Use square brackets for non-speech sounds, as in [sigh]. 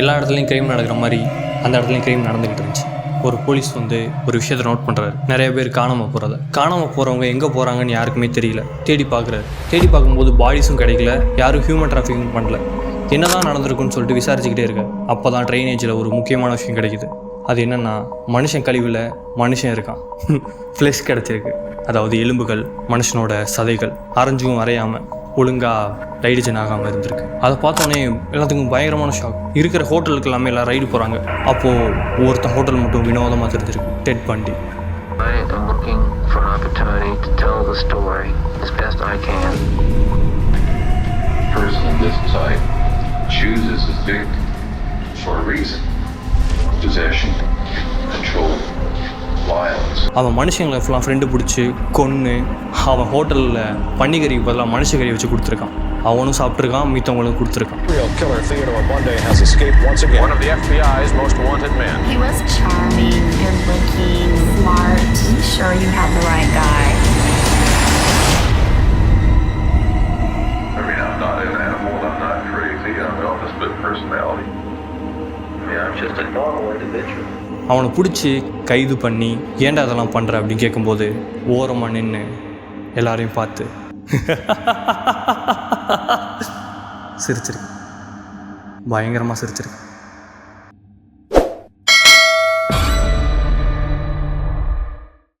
எல்லா இடத்துலையும் க்ரைம் நடக்கிற மாதிரி அந்த இடத்துலையும் க்ரைம் நடந்துக்கிட்டு இருந்துச்சு. ஒரு போலீஸ் வந்து ஒரு விஷயத்தை நோட் பண்ணுறாரு நிறைய பேர் காணாமல் போகிறத காணாமல் போகிறவங்க எங்கே போகிறாங்கன்னு யாருக்குமே தெரியல. தேடி பார்க்குறாரு. தேடி பார்க்கும்போது பாடிஸும் கிடைக்கல. யாரும் ஹியூமன் டிராஃபிக்கும் பண்ணல. என்னதான் நடந்திருக்குன்னு சொல்லிட்டு விசாரிச்சுக்கிட்டே இருக்க அப்போ தான் ட்ரைனேஜில் ஒரு முக்கியமான விஷயம் கிடைக்குது. அது என்னென்னா மனுஷன் கழிவில் மனுஷன் இருக்கான். [laughs] ஃப்ளெஷ் கிடச்சிருக்கு. அதாவது எலும்புகள் மனுஷனோட சதைகள் அரைஞ்சும் அரையாமல் ஒழுங்காக ரைடுஜன் ஆகாமல் இருந்திருக்கு அதை பார்த்தோன்னே எல்லாத்துக்கும் பயங்கரமான ஷாக் இருக்கிற ஹோட்டலுக்கு எல்லாமே எல்லாம் ரைடு போகிறாங்க அப்போது ஒருத்தன் ஹோட்டல் மட்டும் வினோதமாக தெரிஞ்சிருக்கு டெட் பண்டி I am looking for an opportunity to tell the story as best I can. person of this type chooses his victim for a reason. Possession. அவன் மனுஷங்களை ஃபுல்லாக ஃப்ரெண்டு பிடிச்சி கொன்று அவன் ஹோட்டலில் பன்னிக்கறிக்கு பதிலாக மனுஷக்கறி வச்சு கொடுத்துருக்கான் அவனும் சாப்பிட்ருக்கான் மித்தவங்களும் கொடுத்துருக்கான் personality. I mean, I'm just a normal individual. அவனை பிடிச்சி கைது பண்ணி ஏன்டா அதெல்லாம் பண்ணுற அப்படின்னு கேட்கும்போது ஓரமாக நின்று எல்லாரையும் பார்த்து. சிரிச்சிருக்கு பயங்கரமாக சிரிச்சிருக்கு